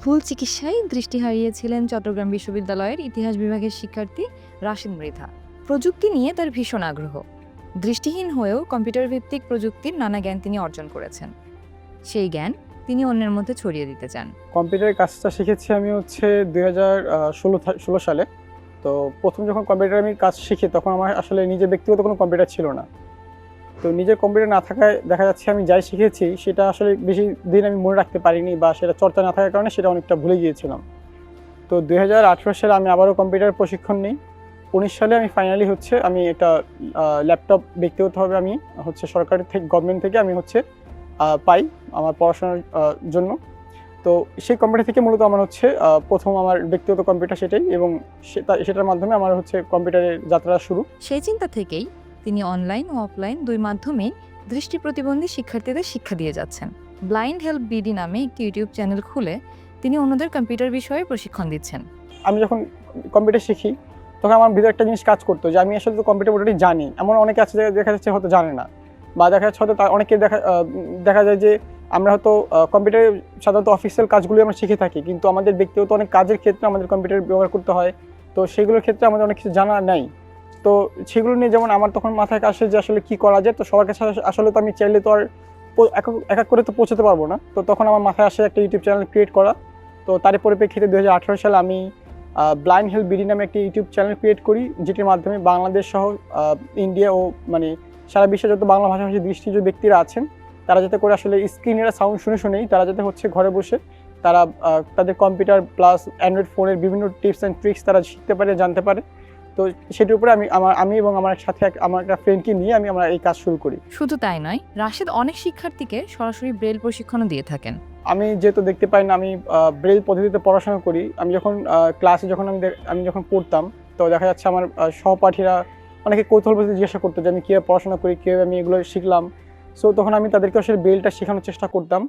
ভুল চিকিৎসায় দৃষ্টি হারিয়েছিলেন চট্টগ্রাম বিশ্ববিদ্যালয়ের ইতিহাস বিভাগের শিক্ষার্থী রাশিদ মৃধা। প্রযুক্তি নিয়ে তার ভীষণ আগ্রহ। দৃষ্টিহীন হয়েও কম্পিউটার ভিত্তিক প্রযুক্তির নানা জ্ঞান তিনি অর্জন করেছেন। সেই জ্ঞান তিনি অন্যের মধ্যে ছড়িয়ে দিতে চান। কম্পিউটারের কাজটা শিখেছি আমি হচ্ছে দুই হাজার ষোলো সালে। তো প্রথম যখন কম্পিউটার আমি কাজ শিখি, তখন আমার আসলে নিজের ব্যক্তিগত কোনো কম্পিউটার ছিল না। তো নিজের কম্পিউটার না থাকায় দেখা যাচ্ছে আমি যাই শিখেছি, সেটা আসলে বেশি দিন আমি মনে রাখতে পারিনি বা সেটা চর্চা না থাকার কারণে সেটা অনেকটা ভুলে গিয়েছিলাম। তো দুই হাজার আঠেরো সালে আমি আবারও কম্পিউটার প্রশিক্ষণ নিই। উনিশ সালে আমি ফাইনালি হচ্ছে আমি একটা ল্যাপটপ ব্যক্তিগতভাবে আমি হচ্ছে সরকারের থেকে গভর্নমেন্ট থেকে আমি হচ্ছে পাই আমার পড়াশোনার জন্য। তো সেই কম্পিউটার থেকে মূলত আমার হচ্ছে প্রথম আমার ব্যক্তিগত কম্পিউটার সেটাই এবং সেটা সেটার মাধ্যমে আমার হচ্ছে কম্পিউটারের যাত্রা শুরু। সেই চিন্তা থেকেই তিনি অনলাইন ও অফলাইন দুই মাধ্যমে দৃষ্টি প্রতিবন্ধী শিক্ষার্থীদের শিক্ষা দিয়ে যাচ্ছেন। ব্লাইন্ড হেল্প বিডি নামে একটি ইউটিউব চ্যানেল খুলে তিনি অন্যদের কম্পিউটার বিষয়ে প্রশিক্ষণ দিচ্ছেন। আমি যখন কম্পিউটার শিখি, তখন আমার ভিতরে একটা জিনিস কাজ করতো যে আমি আসলে তো কম্পিউটার মোটামুটি জানি। এমন অনেকে আছে দেখা যাচ্ছে হয়তো জানে না বা দেখা যাচ্ছে হয়তো অনেকে দেখা দেখা যায় যে আমরা হয়তো কম্পিউটারে সাধারণত অফিসিয়াল কাজগুলি আমরা শিখে থাকি, কিন্তু আমাদের ব্যক্তিগত অনেক কাজের ক্ষেত্রে আমাদের কম্পিউটার ব্যবহার করতে হয়। তো সেগুলোর ক্ষেত্রে আমাদের অনেক কিছু জানা নেই। তো সেগুলো নিয়ে যেমন আমার তখন মাথায় আসে যে আসলে কি করা যায়, তো সবার কাছে আসলে তো আমি চাইলে তো আর এক এক- করে তো পৌঁছতে পারব না। তো তখন আমার মাথায় আসে একটা ইউটিউব চ্যানেল ক্রিয়েট করা। তো তার পরিপ্রেক্ষিতে দু হাজার আঠারো সালে আমি ব্লাইন্ড হেল্প বিডি নামে একটি ইউটিউব চ্যানেল ক্রিয়েট করি, যেটির মাধ্যমে বাংলাদেশ সহ ইন্ডিয়া ও মানে সারা বিশ্বে যত বাংলা ভাষাভাষী দৃষ্টিজ ব্যক্তিরা আছেন, তারা যাতে করে আসলে স্ক্রিনের সাউন্ড শুনে শুনেই তারা যাতে হচ্ছে ঘরে বসে তারা তাদের কম্পিউটার প্লাস অ্যান্ড্রয়েড ফোনের বিভিন্ন টিপস অ্যান্ড ট্রিক্স তারা শিখতে পারে, জানতে পারে। তো সেটির উপরে আমি আমার আমি এবং আমার সাথে আমার একটা ফ্রেন্ডকে নিয়ে আমি আমরা এই কাজ শুরু করি। শুধু তাই নয় রাশেদ অনেক শিক্ষার্থীকে সরাসরি ব্রেল প্রশিক্ষণও দিয়ে থাকেন। আমি যেহেতু দেখতে পাই না আমি ব্রেল পদ্ধতিতে পড়াশোনা করি। আমি যখন ক্লাসে যখন আমি আমি যখন পড়তাম তো দেখা যাচ্ছে আমার সহপাঠীরা অনেকে কৌতূহল বলতে জিজ্ঞাসা করতো যে আমি কীভাবে পড়াশোনা করি কীভাবে আমি এগুলো শিখলাম। সো তখন আমি তাদেরকে আসলে ব্রেলটা শেখানোর চেষ্টা করতাম।